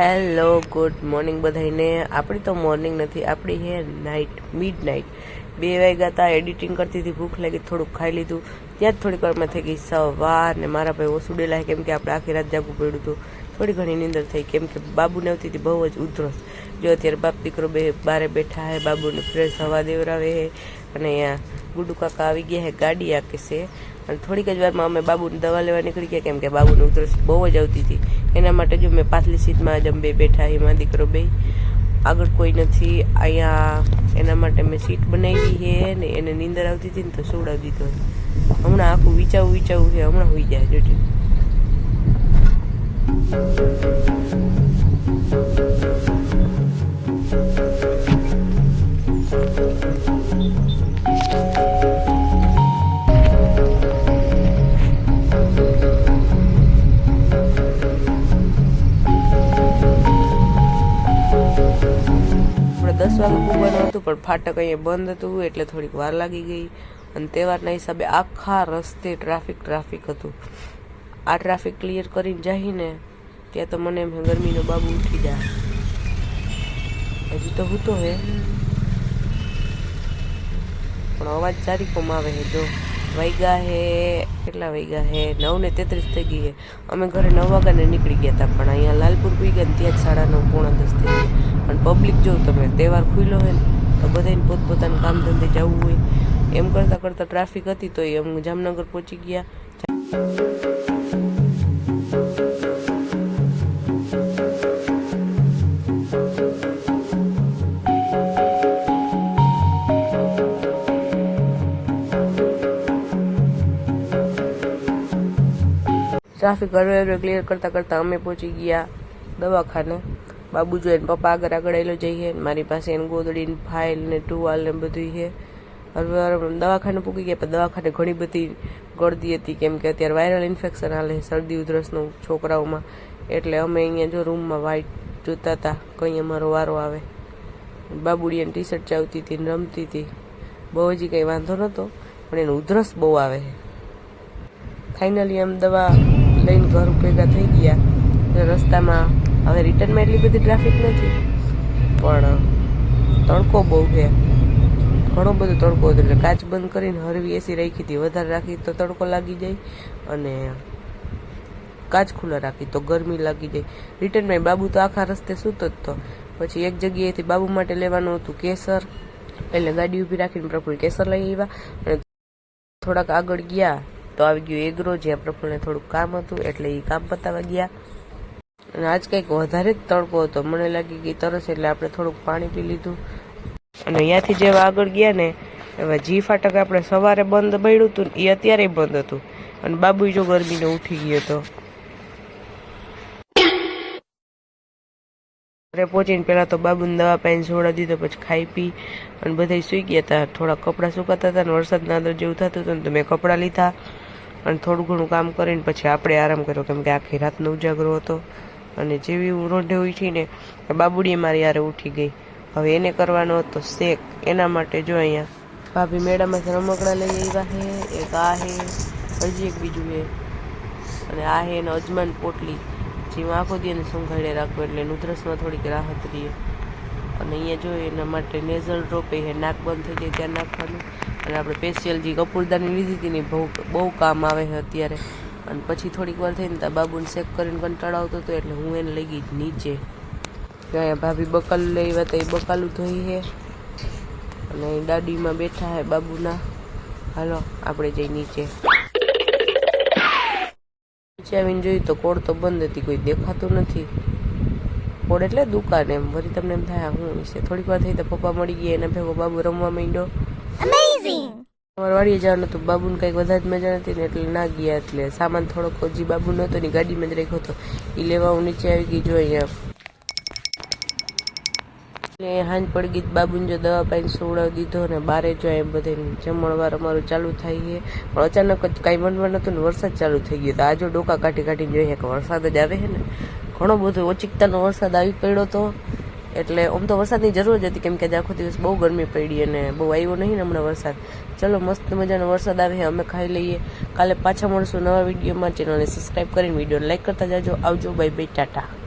Hello good morning બધાને આપણી તો મોર્નિંગ નથી, આપણી હે નાઇટ મિડ નાઇટ બે વાગ્યા હતા એડિટિંગ કરતી હતી, ભૂખ લાગી, થોડુંક ખાઈ લીધું. ત્યાં જ થોડીક વારમાં થઈ ગઈ સવાર ને મારા ભાઈ ઓસુડેલા કેમ કે આપણે આખી રાત જાગવું પડ્યું હતું. થોડી ઘણી નીંદર થઈ, કેમ કે બાબુને આવતી હતી બહુ જ ઉધરસ. જો અત્યારે બાપ દીકરો બે બારે બેઠા હે, બાબુને ફ્રેશ હવા દેવરાવે હે, અને ગુડુ કાકા આવી ગયા હે, ગાડી આકે છે. અને થોડીક જ વારમાં અમે બાબુને દવા લેવા નીકળી ગયા, કેમ કે બાબુને ઉધરસ બહુ જ આવતી હતી. એના માટે જો મેં પાછલી સીટમાં જ બે બેઠા, એમાં દીકરો બે આગળ કોઈ નથી, અહીંયા એના માટે મેં સીટ બનાવી છે ને એને નીંદર આવતી હતી ને તો સોડાવી દીધો હમણાં આખું વિચાવું વિચાવું છે, હમણાં હોઈ જાય જોજો. દસ વાગે પૂગવાનું હતું, પણ ફાટક અહીંયા બંધ હતું, એટલે થોડીક વાર લાગી ગઈ. અને તહેવારના હિસાબે આખા રસ્તે ટ્રાફિક ટ્રાફિક હતું. આ ટ્રાફિક ક્લિયર કરીને જઈને ત્યાં તો મને એમ ગરમીનો બાબુ ઉઠી જાય હજી તો હું તો હે. પણ અવાજ સારી કોમ આવે હે, જો. વૈગા હે, કેટલા વાગ્યા હે? નવ ને તેત્રીસ થઈ ગઈ હે. અમે ઘરે નવ વાગ્યાને નીકળી ગયા હતા પણ અહીંયા લાલપુર પી ગયા ત્યાં જ સાડા નવ, પોણા દસ થઈ ગયા. પબ્લિક જો તમે તહેવાર ખુલ્લો હોય ને, તો બધાને પોતપોતાનું કામ ધંધે જવું હોય. એમ કરતાં કરતાં ટ્રાફિક હતી તો એ અમે જામનગર પહોંચી ગયા. ટ્રાફિક હરવે હરવે ક્લિયર કરતાં કરતાં અમે પહોંચી ગયા દવાખાને. બાબુ જો એને પપ્પા આગળ આગળ એલો જઈએ મારી પાસે એને ગોદડીને ફાઇલ, ને ટુવાલ, ને બધું છે હરવે દવાખાને પૂકી ગયા, પણ દવાખાને ઘણી બધી ગળદી હતી, કેમ કે અત્યારે વાયરલ ઇન્ફેક્શન હાલે શરદી ઉધરસનું છોકરાઓમાં. એટલે અમે અહીંયા જો રૂમમાં વાઇટ જોતા હતા, કંઈ અમારો વારો આવે. બાબુડી ટી શર્ટ ચાવતી હતી રમતી હતી. બહુ હજી કંઈ વાંધો નહોતો પણ એનું ઉધરસ બહુ આવે ફાઇનલી આમ દવા લઈને ઘર ભેગા થઈ ગયા રસ્તામાં હવે રિટર્નમાં એટલી બધી ટ્રાફિક નથી. પણ તડકો બહુ છે. ઘણો બધો તડકો હતો એટલે કાચ બંધ કરીને હરવી એસી રાખી હતી. વધારે રાખી તો તડકો લાગી જાય અને કાચ ખુલ્લા રાખી તો ગરમી લાગી જાય. રિટર્નમાં બાબુ તો આખા રસ્તે સૂતો જ તો. પછી એક જગ્યાએથી બાબુ માટે લેવાનું હતું કેસર. એટલે ગાડી ઊભી રાખીને પ્રફુલ કેસર લઈ આવ્યા અને થોડાક આગળ ગયા તો આવી ગયું એગ્રો જ્યાં પ્રફુલને થોડુંક કામ હતું એટલે એ કામ પતાવવા ગયા. અને આજ કંઈક વધારે જ તડકો હતો. મને લાગી ગઈ તરસ એટલે આપણે થોડુંક પાણી પી લીધું. અને અહીંયાથી જેવા આગળ ગયા ને, એવા જી ફાટક આપણે સવારે બંધ બળ્યું હતું એ અત્યારે બંધ હતું. અને બાબુ જો ગરમીને ઉઠી ગયો હતો ઘરે પહોંચીને પહેલાં તો બાબુને દવા પાઈને સોડા દીધો, પછી ખાઈ પી અને બધા સૂઈ ગયા હતા થોડા કપડાં સુકાતા હતા અને વરસાદના અંદર જેવું થતું હતું ને તો મેં કપડાં લીધા અને થોડું ઘણું કામ કરીને પછી આપણે આરામ કર્યો. કેમ કે આખી રાતનો ઉજાગરો હતો. અને જેવી હું રોઢે ઉઠીને બાબુડી મારી યારે ઉઠી ગઈ. હવે એને કરવાનો હતો શેક. એના માટે જો અહીંયા ભાભી મેળામાંથી રમકડા લઈ આવ્યા છે એક આ હે, હજી એક બીજું છે અને આ હે એનો અજમાન પોટલી, જે હું આખો દી એને સંઘાડે રાખું એટલે નુદ્રસમાં થોડીક રાહત રહે. અને અહીંયા જો એના માટે નેઝલ ડ્રોપ એ નાક બંધ થઈ જાય ત્યાં નાખવાનું. અને આપણે સ્પેશિયલ જે કપૂરદાની લીધી હતી ને બહુ બહુ કામ આવે છે અત્યારે. અને પછી થોડીક વાર થઈને ત્યાં બાબુને શેક કરીને કંટાળો આવતો હતો એટલે હું એને લઈ ગઈ નીચે. અહીંયા ભાભી બકાલું લઈ આવ્યા એ બકાલું ધોઈ હે. અને દાદીમાં બેઠા હે બાબુના. હાલો, આપણે જઈ નીચે. નીચે આવીને જોયું તો કોડ તો બંધ હતી, કોઈ દેખાતું નથી. કોડ એટલે દુકાન એમ, વળી તમને એમ થાય, હું નીચે થોડીક વાર થઈ તો પપ્પા મળી ગયા, એના ભેગો બાબુ રમવા માંડ્યો. અમારે વાડીએ જવાનું હતું. બાબુને કંઈક વધારે મજા નથી ને એટલે ના ગયા. એટલે સામાન થોડોક હજી બાબુ નહોતો ને ગાડીમાં જ રાખ્યો હતો. એ લેવા હું નીચે આવી ગઈ જો અહીંયા. હાંજ પડી ગઈ બાબુને જો દવા પાણી સોવડાવી દીધો ને બારે જો એમ બધે જમણવાર અમારું ચાલુ થાય છે. પણ અચાનક જ કાંઈ બનવા નહોતું ને વરસાદ ચાલુ થઈ ગયો તો આ જો ડોકા કાઢી કાઢીને જોઈએ કે વરસાદ જ આવે છે ને. ઘણો બધો ઓચિકતાનો વરસાદ આવી પડ્યો તો. એટલે આમ તો વરસાદની જરૂર જ હતી, કેમ કે આખો દિવસ બહુ ગરમી પડી અને બહુ આવ્યો નહીં હમણાં વરસાદ. ચલો, મસ્ત મજાનો વરસાદ આવે અમે ખાઈ લઈએ. કાલે પાછા મળશું નવા વિડીયોમાં. ચેનલને સબસ્ક્રાઈબ કરીને વિડીયોને લાઈક કરતા જાજો. આવજો બાય બાય ટાટા.